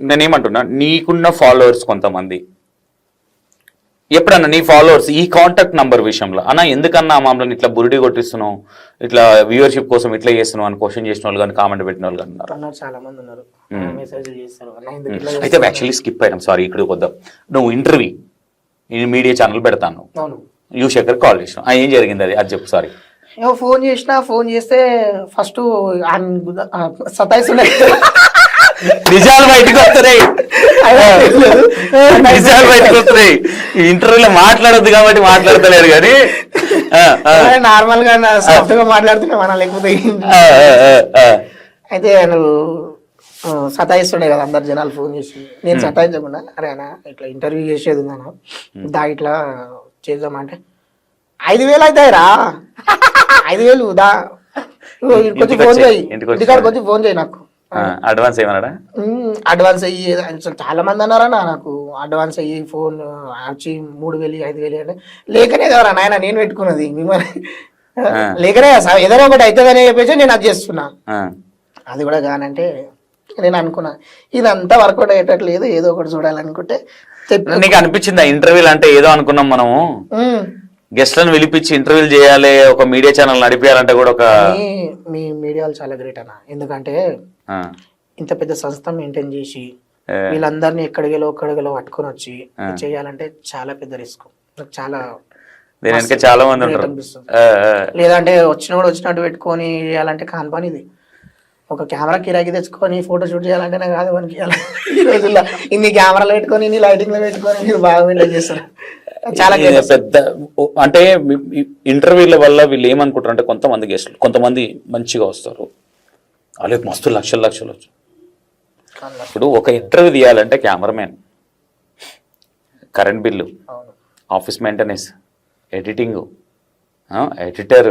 నేనేమంటున్నా నీకున్న ఫాలోవర్స్ కొంతమంది. ఎప్పుడన్నా నీ ఫాలోవర్స్ ఈ కాంటాక్ట్ నంబర్ విషయంలో అన్న ఎందుకన్నా మమ్మల్ని ఇట్లా బురిడి కొట్టిస్తున్నావు? ఇట్లా వ్యూవర్షిప్ కోసం ఇట్లా చేస్తున్నావు? అని క్వశ్చన్ చేసిన వాళ్ళు కానీ కామెంట్ పెట్టిన వాళ్ళు కానీ ఉన్నారు. చాలా మంది ఉన్నారు. అయితే యాక్చువల్లీ స్కిప్ అయినాం. సారీ ఇక్కడికి వద్దాం. నువ్వు ఇంటర్వ్యూ నేను మీడియా ఛానల్ పెడతాను. యూ శేఖర్ కాల్ చేసిన ఏం జరిగింది అది అది చెప్పు సారీ ఫోన్ చేసినా ఫోన్ చేస్తే ఫస్ట్ సతాయిస్తుండే నిజాలు బయటకు వస్తున్నాయి. నిజాలు బయటకు వస్తున్నాయి. ఈ ఇంటర్వ్యూలో మాట్లాడొద్దు కాబట్టి మాట్లాడతలేరు కానీ. నార్మల్గా సాఫ్ట్గా మాట్లాడుతున్నా మన లేకపోతే. అయితే నువ్వు సతాయిస్తుండే కదా అందరు జనాలు ఫోన్ చేసి. నేను సతాయించకుండా అరే అన్న ఇట్లా ఇంటర్వ్యూ చేసేది ఉందన్న. దా ఇట్లా చేద్దామంటే ఐదు వేలు అవుతాయిరా ఐదు వేలు దా. ఇంటికి ఫోన్ చేయి. ఇంటికాడికి వచ్చి ఫోన్ చేయి నాకు. అడ్వాన్స్ ఏమన్నాడా? అడ్వాన్స్ అయ్యి చాలా మంది అన్నారన్న నాకు? అడ్వాన్స్ అయ్యి ఫోన్ వచ్చి మూడు వేలు ఐదు వేలు అంటే లేకనే కదరా నాయన నేను పెట్టుకున్నది మిమ్మల్ని. లేకనే కదా ఏదైనా ఒకటి అవుతుందని చెప్పేసి నేను అది చేస్తున్నా. అది కూడా కానంటే నేను అనుకున్నా ఇదంతా వర్కౌట్ అయ్యేటట్లేదు ఏదో ఒకటి చూడాలనుకుంటే నీకు అనిపించింది ఇంటర్వ్యూలు అంటే ఏదో అనుకున్నాం మనము? గెస్ట్లను పిలిపించి ఇంటర్వ్యూలు చేయాలి ఒక మీడియా ఛానల్ నడిపేయాలంటే కూడా ఒక మీ- మీ మీడియాలు చాలా గ్రేట్ అన్న. ఎందుకంటే ఇంత పెద్ద సంస్థ మెయింటైన్ చేసి. వీళ్ళందరినీ ఎక్కడికెలో ఒక్కడికెలో పట్టుకొని వచ్చి చేయాలంటే చాలా పెద్ద రిస్క్ నాకు చాలా చాలా మంది లేదంటే వచ్చినోడు వచ్చినట్టు పెట్టుకొని చేయాలంటే కాని పని ఇది. ఒక కెమెరా కిరాకి తెచ్చుకొని ఫోటో షూట్ చేయాలంటే నాకు కాదు మనకి ఈ రోజుల్లో ఇన్ని కెమెరాలు పెట్టుకొని ఇన్ని లైటింగ్ పెట్టుకొని మీరు బాగా మెయింటైన్ చేస్తారు. చాలా పెద్ద అంటే ఇంటర్వ్యూల వల్ల వీళ్ళు ఏమనుకుంటారు అంటే కొంతమంది గెస్ట్లు కొంతమంది మంచిగా వస్తారు. వాళ్ళకి మస్తు లక్షలు లక్షలు వచ్చు ఇప్పుడు ఒక ఇంటర్వ్యూ తీయాలంటే cameraman current bill office maintenance editing editor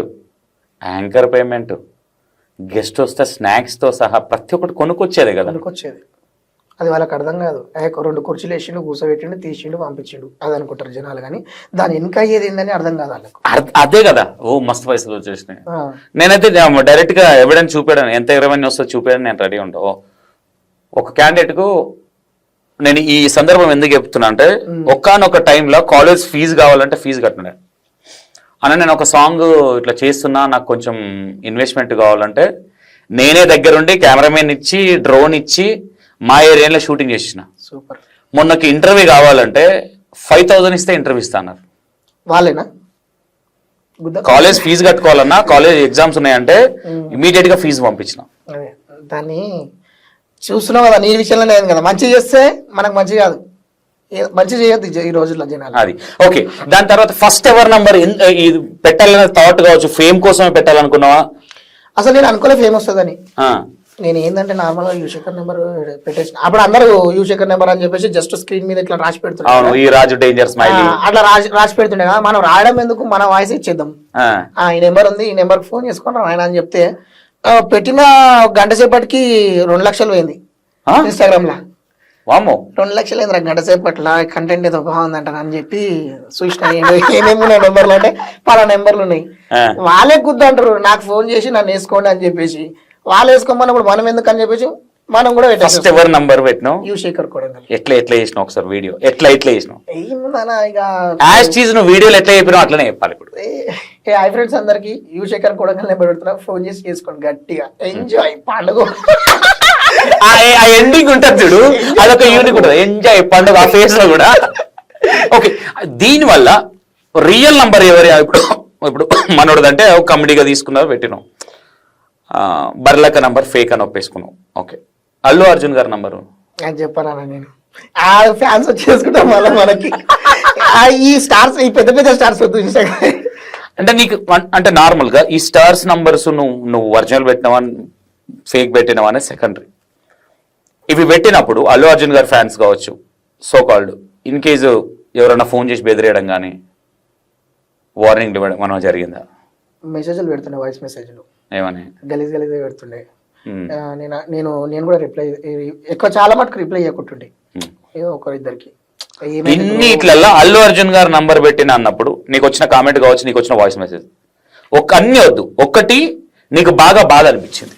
anchor payment guest వస్తే స్నాక్స్తో సహా ప్రతి ఒక్కటి కొనుక్కొచ్చేదే కదా. వచ్చేది అది వాళ్ళకి అర్థం కాదు. రెండు కుర్చీలు వేసిండు కూర్చోబెట్టిండు తీసిండు పంపించిండు. అది అనుకుంటారు జనాలు కానీ దాని వెనక అయ్యేది ఏందని అర్థం కాదు వాళ్ళకు. అదే కదా. ఓ మస్తు పైసలు వచ్చేసినాయి. నేనైతే డైరెక్ట్గా ఎవిడెన్స్ చూపాను ఎంత రెవెన్యూ వస్తుందో చూపాను నేను రెడీ ఉంటా ఓ, ఒక candidate కు నేను ఈ సందర్భం ఎందుకు చెప్తున్నా అంటే ఒక్కనొక టైంలో కాలేజ్ ఫీజు కావాలంటే ఫీజు కట్టినా. అన్న నేను ఒక సాంగ్ ఇట్లా చేస్తున్నా నాకు కొంచెం ఇన్వెస్ట్మెంట్ కావాలంటే నేనే దగ్గరుండి కెమెరామెన్ ఇచ్చి డ్రోన్ ఇచ్చి మా ఏరియాలో షూటింగ్ చేసిన. సూపర్. మొన్నకి ఇంటర్వ్యూ కావాలంటే ఫైవ్ థౌజండ్ ఇస్తే ఇంటర్వ్యూ ఇస్తా అన్నారు వాళ్ళేనా కాలేజ్ ఫీజు కట్టుకోవాలన్నా కాలేజ్ ఎగ్జామ్స్ ఉన్నాయంటే ఇమీడియట్గా ఫీజు పంపించిన. దాన్ని చూస్తున్నావు కదా నీ విషయంలో లేదు కదా. మంచి చేస్తే మనకు మంచి కాదు. మంచి చేయొద్దు ఈ- రోజుల్లో జనాలు. అది. ఓకే. దాని తర్వాత ఫస్ట్ ఎవర్ నంబర్ ఇది పెట్టాలనే థాట్ కావచ్చు ఫేమ్ కోసమే పెట్టాలనుకున్నావా? అసలు నేను అనుకోలే ఫేమస్ వస్తుందని. నేను ఏంటంటే నార్మల్గా యూశేఖర్ నెంబర్ పెట్టేసిన. అప్పుడు అందరూ యూశేఖర్ నెంబర్ అని చెప్పేసి జస్ట్ స్క్రీన్ మీద ఇట్లా రాసి అవును ఈ రాజు డేంజర్ స్మైలీ ఆ, అట్లా రాసి రాసి పెడుతుండే కదా మనం రాయడం ఎందుకు? మన వాయిస్ ఇచ్చేద్దాం. ఆ, ఈ నెంబర్ ఉంది ఈ నెంబర్ ఫోన్ చేసుకుని ఆయన అని చెప్తే ఆ, పెట్టిన ఒక గంట సేపటికి రెండు లక్షలు పోయింది ఇన్స్టాగ్రామ్లో వామో రెండు లక్షలు ఏంద్రా గంట సేపట్ల కంటెంట్ ఏదో బాగుందంట అని చెప్పి చూసిన ఏమేమి ఉన్నాయి నెంబర్లు అంటే పలా నెంబర్లు ఉన్నాయి. ఆ. వాళ్ళే గుద్దంటారు నాకు ఫోన్ చేసి నన్ను వేసుకోండి అని చెప్పేసి. వాళ్ళు వేసుకోమన్నప్పుడు మనం ఎందుకు అని చెప్పేసి మనం కూడా ఫస్ట్ ఎవర్ నంబర్ పెట్టినావు? యూ శేఖర్ కూడా ఎట్లా ఎట్లా చేసినావు ఒకసారి వీడియో ఎట్లా ఎట్లా చేసినావు? ఏముందన్నా ఇక యాజ్ చీజ్ నువ్వు వీడియోలు ఎట్లా చెప్పినావు అట్లనే చెప్పాలి ఇప్పుడు. హై ఫ్రెండ్స్ అందరికి యూ శేఖర్ కూడా నెంబర్ పెడుతున్నా. ఫోన్ చేసి చేసుకోండి గట్టిగా. ఎంజాయ్ పండుగ. ఆ ఎండింగ్ ఉంటుంది చూడు. అదొక యూనిక్ ఉంటుంది. ఎంజాయ్ పండుగ ఆ ఫేస్లో కూడా. ఓకే దీని వల్ల రియల్ నంబర్ ఎవరి? ఇప్పుడు ఇప్పుడు మనోడదంటే కమెడీగా తీసుకున్నారు పెట్టినాం. బర్లక నంబర్ ఫేక్ అని ఒప్పేసుకున్నాం. ఓకే అల్లు అర్జున్ గారి నంబరు అని చెప్పాను నేను. ఆ ఫ్యాన్స్ వచ్చేసుకుంటాం మళ్ళీ మనకి. ఆ ఈ స్టార్స్ ఈ పెద్ద పెద్ద స్టార్స్ వద్దు ఇన్స్టాగ్రామ్ అంటే నీకు అంటే నార్మల్గా ఈ స్టార్స్ నంబర్స్ నువ్వు నువ్వు ఒరిజినల్ పెట్టినవా ఫేక్ పెట్టినవా అనేది సెకండరీ ఇవి పెట్టినప్పుడు అల్లు అర్జున్ గారి ఫ్యాన్స్ కావచ్చు సో కాల్డ్ ఇన్ కేసు ఎవరైనా ఫోన్ చేసి బెదిరేయడం కానీ వార్నింగ్ ఇవ్వడం మనం జరిగిందా? మెసేజ్లు పెడుతుండే వాయిస్ మెసేజ్లు ఏమని? గలీజ్ గలీజ్ పెడుతుండే. నేను నేను నేను కూడా రిప్లై ఎక్కువ చాలా మటుకు రిప్లై ఉమ్. ఏదో ఒకరిద్దరికి. ఇన్ని ఇట్లల్లా అల్లు అర్జున్ గారు నంబర్ పెట్టిన అన్నప్పుడు నీకు వచ్చిన కామెంట్ కావచ్చు నీకు వచ్చిన వాయిస్ మెసేజ్ ఒక్క అన్ని వద్దు. ఒక్కటి నీకు బాగా బాధ అనిపించింది.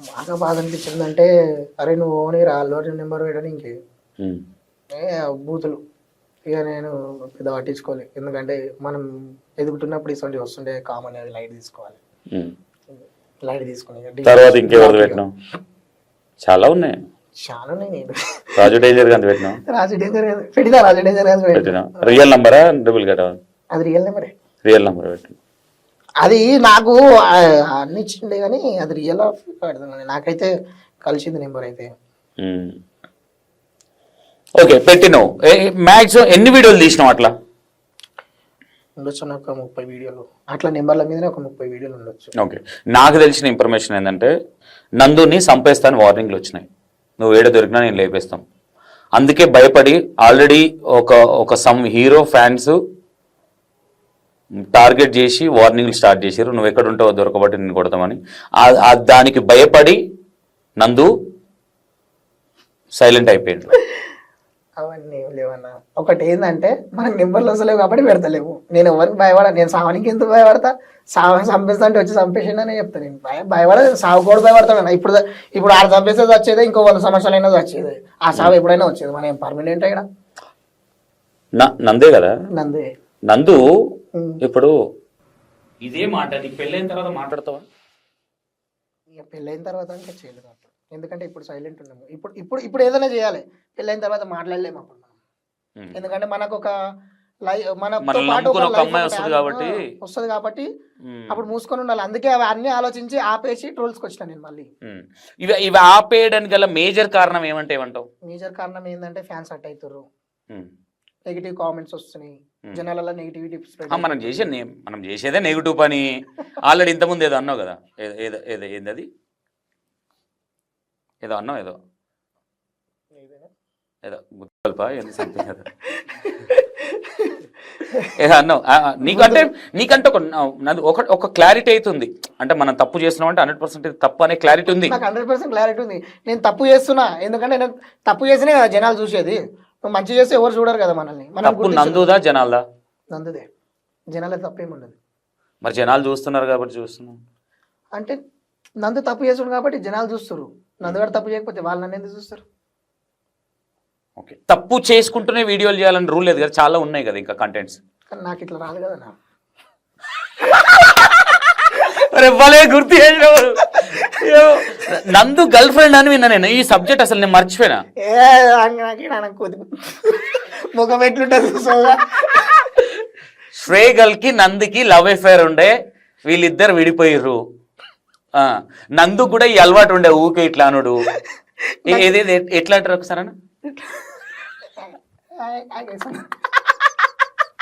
బాగా బాధ అనిపించింది అంటే అరే నువ్వు ఓని రా అల్లు నెంబర్ పెట్టని ఇంకే. బూతులు. ఇక నేను పెద్ద పట్టించుకోలే. ఎందుకంటే మనం ఎదుగుతున్నప్పుడు ఇటువంటి వస్తుంటే కామన్ అది లైట్ తీసుకోవాలి ఉమ్. లైట్ తీసుకుని ఇక తర్వాత ఇంకెవరు పెట్టినావు? చాలా ఉన్నాయి. చాలా ఉన్నాయి. నేను రాజు డేంజర్ గాంధీ పెట్టినావు? రాజు డేంజర్. పెట్టినా? రాజు డేంజర్ పెట్టినా. పెట్టినా రియల్ నంబరా? డబుల్ కట్ అది రియల్ నెంబరే. రియల్ నంబర్ పెట్టిన అది నాకు ఆ, అన్ని ఇచ్చిండే కానీ అది రియల్ ఆఫ్ పెడుతున్నాను నాకైతే కలిసింది నెంబర్ అయితే. ఓకే పెట్టినావు. మ్యాక్సిమం ఎన్ని వీడియోలు తీసినావు అట్లా? ఉండొచ్చు ఒక ముప్పై వీడియోలు. అట్లా నెంబర్ల మీదనే ఒక ముప్పై వీడియోలు ఉండొచ్చు. ఓకే. నాకు తెలిసిన ఇన్ఫర్మేషన్ ఏంటంటే నందుని సంపేస్తాను వార్నింగ్లు వచ్చినాయి. నువ్వు ఏడ దొరికినా నేను లేపేస్తాం. అందుకే భయపడి ఆల్రెడీ ఒక ఒక సమ్ హీరో ఫ్యాన్స్ టార్గెట్ చేసి వార్నింగ్లు స్టార్ట్ చేశారు. నువ్వు ఎక్కడ ఉంటావో దొరకబట్టి నేను కొడతామని. దానికి భయపడి నందు సైలెంట్ అయిపోయాడు. అవన్నీ ఏం లేవన్నా ఒకటి ఏంటంటే మనకు నెంబర్లు వస్తలేవు కాబట్టి పెడతలేవు. నేను ఎవరికి భయపడ నేను సావనికి ఎందుకు భయపడతా? సావ చంపేస్తా అంటే వచ్చి చంపేసిండనే చెప్తా నేను. భయ భయపడ సావు కూడా భయపడతాను ఇప్పుడు ఇప్పుడు ఆరు చంపేస్తే వచ్చేది ఇంకో వంద సంవత్సరాలు అయినా వచ్చేది. ఆ సావు ఎప్పుడైనా వచ్చేది. మనం పర్మనెంట్ ఇక్కడ? న- నందే కదా? నందే. నందు. ఇప్పుడు? ఇదే మాట నీకు పెళ్ళైన తర్వాత మాట్లాడతావా? ఇక పెళ్ళైన తర్వాత అంటే చేయలేదు ఎందుకంటే ఇప్పుడు సైలెంట్ ఉన్నాము ఇప్పుడు ఇప్పుడు ఇప్పుడు ఏదైనా చేయాలి పెళ్ళైన తర్వాత మాట్లాడలేము అప్పుడు మనం. ఎందుకంటే మనకు ఒక కాబట్టి. వస్తది కాబట్టి. అప్పుడు మూసుకొని ఉండాలి అందుకే అవి అన్ని ఆలోచించి ఆపేసి ట్రోల్స్కి వచ్చిన నేను మళ్ళీ. ఇవి ఇవి ఆపేయడానికి గల మేజర్ కారణం ఏమంటే ఏమంటావు మేజర్ కారణం ఏంటంటే ఫ్యాన్స్ అట్ అవుతారు. నెగిటివ్ కామెంట్స్ వస్తున్నాయి. జనాలలో నెగిటివిటీ మనం చేసే మనం చేసేదే నెగిటివ్ పని ఆల్రెడీ ఇంతకుముందు ఏదో అన్నావు కదా ఏదో ఏదో ఏంది అది ఏదో అన్నావు ఏదో. ఏదో ఏంది ఏదో. ఏదో అన్నావు నీకంటే నీకంటే ఒక నాది ఒక ఒక క్లారిటీ అవుతుంది అంటే మనం తప్పు చేస్తున్నాం అంటే హండ్రెడ్ పర్సెంట్ తప్పు అనే క్లారిటీ ఉంది. నాకు హండ్రెడ్ పర్సెంట్ క్లారిటీ ఉంది. నేను తప్పు చేస్తున్నా. ఎందుకంటే నేను తప్పు చేసినే కదా జనాలు చూసేది. మంచి చేస్తే ఎవరు చూడరు కదా మనల్ని. మనం తప్పు. నందుదా జనాలదా? నందుదే. జనాల తప్పేమి ఉండదు మరి జనాలు చూస్తున్నారు కాబట్టి చూస్తున్నాం. అంటే నందు తప్పు చేస్తుండు కాబట్టి జనాలు చూస్తారు నందుగాడు తప్పు చేయకపోతే వాళ్ళు నన్ను ఎందుకు చూస్తారు? ఓకే. తప్పు చేసుకుంటూనే వీడియోలు చేయాలని రూల్ లేదు కదా చాలా ఉన్నాయి కదా ఇంకా కంటెంట్స్ కానీ నాకు ఇట్లా రాదు కదా నా. భలే గుర్తు చేసినవాడు. నందు గర్ల్ ఫ్రెండ్ అని విన్నా నేను ఈ సబ్జెక్ట్ అసలు నేను మర్చిపోయినా. ఏ కొద్ది. ముఖం ఎట్లుంటుంది నందికి లవ్ అఫేర్ ఉండే వీళ్ళిద్దరు విడిపోయిర్రు. నందు కూడా ఈ అలవాటు ఉండే ఊకే ఇట్లా అనుడు ఏది ఎట్లా అంటారు ఒకసారి.